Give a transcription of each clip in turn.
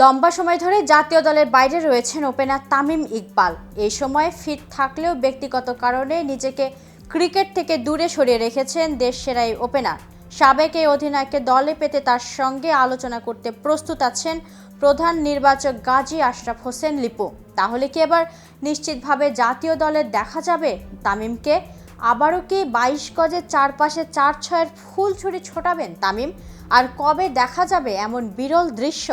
লম্বা সময় ধরে জাতীয় দলের বাইরে রয়েছেন ওপেনার তামিম ইকবাল। এই সময় ফিট থাকলেও ব্যক্তিগত কারণে নিজেকে ক্রিকেট থেকে দূরে সরিয়ে রেখেছেন দেশ সেরা এই ওপেনার। সাবেক এই অধিনায়ককে দলে পেতে তার সঙ্গে আলোচনা করতে প্রস্তুত আছেন প্রধান নির্বাচক গাজী আশরাফ হোসেন লিপু। তাহলে কি এবার নিশ্চিতভাবে জাতীয় দলে দেখা যাবে তামিমকে? আবারও কি বাইশ গজের চারপাশে চার ছয়ের ফুল ছুরি ছোটাবেন তামিম? আর কবে দেখা যাবে এমন বিরল দৃশ্য?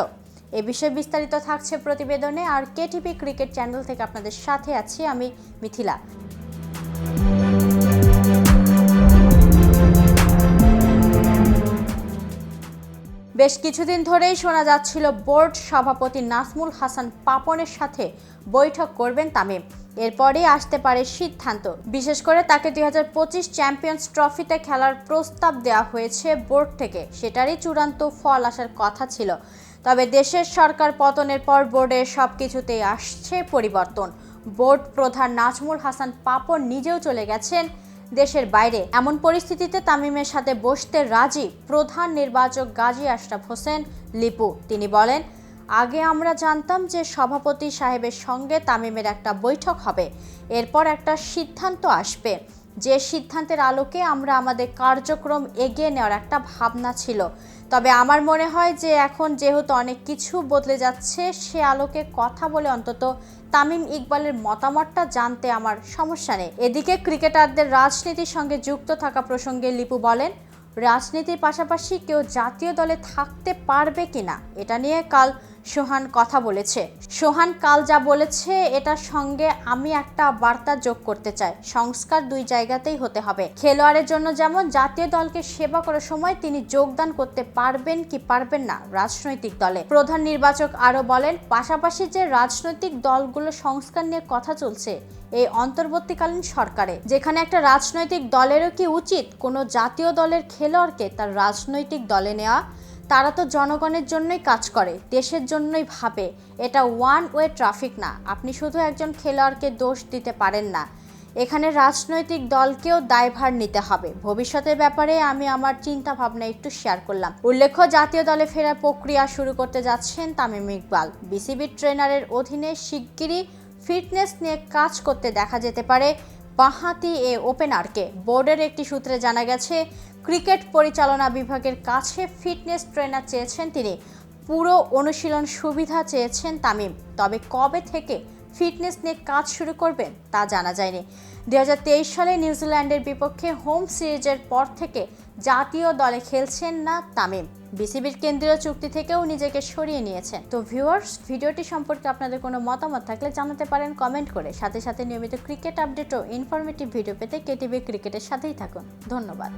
এ বিষয়ে বিস্তারিত থাকছে প্রতিবেদনে আর কেটিভি ক্রিকেট চ্যানেল থেকে আপনাদের সাথে আছি আমি মিথিলা। বেশ কিছুদিন ধরেই শোনা যাচ্ছিল বোর্ড সভাপতি নাসমুল হাসান পাপনের সাথে বৈঠক করবেন তামিম। এরপরই আসতে পারে সিদ্ধান্ত। বিশেষ করে তাকে দুই হাজার পঁচিশ চ্যাম্পিয়ন্স ট্রফিতে খেলার প্রস্তাব দেওয়া হয়েছে বোর্ড থেকে। সেটারই চূড়ান্ত ফল আসার কথা ছিল। তবে দেশের সরকার পতনের পর বোর্ডের সব কিছুতেই আসছে পরিবর্তন। বোর্ড প্রধান নাজমুল হাসান পাপন নিজেও চলে গেছেন দেশের বাইরে। এমন পরিস্থিতিতে তামিমের সাথে বসতে রাজি প্রধান নির্বাচক গাজী আশরাফ হোসেন লিপু। তিনি বলেন, আগে আমরা জানতাম যে সভাপতি সাহেবের সঙ্গে তামিমের একটা বৈঠক হবে। এরপর একটা সিদ্ধান্ত আসবে। যে সিদ্ধান্তের আলোকে আমরা আমাদের কার্যক্রম এগিয়ে নেওয়ার একটা ভাবনা ছিল। তবে আমার মনে হয় যে এখন যেহেতু অনেক কিছু বদলে যাচ্ছে, সে আলোকে কথা বলে অন্তত তামিম ইকবালের মতামতটা জানতে আমার সমস্যা নেই। এদিকে ক্রিকেটারদের রাজনীতির সঙ্গে যুক্ত থাকা প্রসঙ্গে লিপু বলেন, রাজনীতির পাশাপাশি কেউ জাতীয় দলে থাকতে পারবে কিনা, এটা নিয়ে কাল সোহান কথা বলেছে। সোহান, কাল যা বলেছে, এটার সঙ্গে আমি একটা বার্তা যোগ করতে চাই। সংস্কার দুই জায়গাতেই হতে হবে। খেলোয়াড়ের জন্য যেমন জাতীয় দলকে সেবা করার সময় তিনি যোগদান করতে পারবেন কি পারবেন না রাজনৈতিক দলে। প্রধান নির্বাচক আরও বলেন, পাশাপাশি যে রাজনৈতিক দলগুলো সংস্কার নিয়ে কথা চলছে, এই অন্তর্বর্তীকালীন সরকারে। যেখানে একটা রাজনৈতিক দলেরও কি উচিত কোনো জাতীয় দলের খেলোয়াড়কে তার রাজনৈতিক দলে নেওয়া? তারা তো জনগণের জন্যই কাজ করে, দেশের জন্যই ভাবে। এটা ওয়ান ওয়ে ট্রাফিক না। আপনি শুধু একজন খেলোয়াড়কে দোষ দিতে পারেন না। এখানে রাজনৈতিক দলকেও দায়ভার নিতে হবে। ভবিষ্যতের ব্যাপারে আমি আমার চিন্তা ভাবনা একটু শেয়ার করলাম। উল্লেখ্য, জাতীয় দলে ফেরার প্রক্রিয়া শুরু করতে যাচ্ছেন তামিম ইকবাল। বিসিবি ট্রেনারের অধীনে শিগগিরই ফিটনেস নিয়ে কাজ করতে দেখা যেতে পারে। বাঁহাতি এ ওপেনারকে। বোর্ডের একটি সূত্রে জানা গেছে, ক্রিকেট পরিচালনা বিভাগের কাছে ফিটনেস ট্রেনার চেয়েছেন তিনি। পুরো অনুশীলন সুবিধা চেয়েছেন তামিম। তবে কবে থেকে ফিটনেস নিয়ে কাজ শুরু করবেন তা জানা যায়নি। দুহাজার তেইশ সালে নিউজিল্যান্ডের বিপক্ষে হোম সিরিজের পর থেকে জাতীয় দলে খেলছেন না তামিম। বিসিবির কেন্দ্রীয় চুক্তি থেকেও নিজেকে সরিয়ে নিয়েছেন। তো ভিউয়ার্স ভিডিওটি সম্পর্কে আপনাদের কোনো মতামত থাকলে জানাতে পারেন কমেন্ট করে। সাথে সাথে নিয়মিত ক্রিকেট আপডেট ও ইনফরমেটিভ ভিডিও পেতে কেটিভি ক্রিকেটের সাথেই থাকুন। ধন্যবাদ।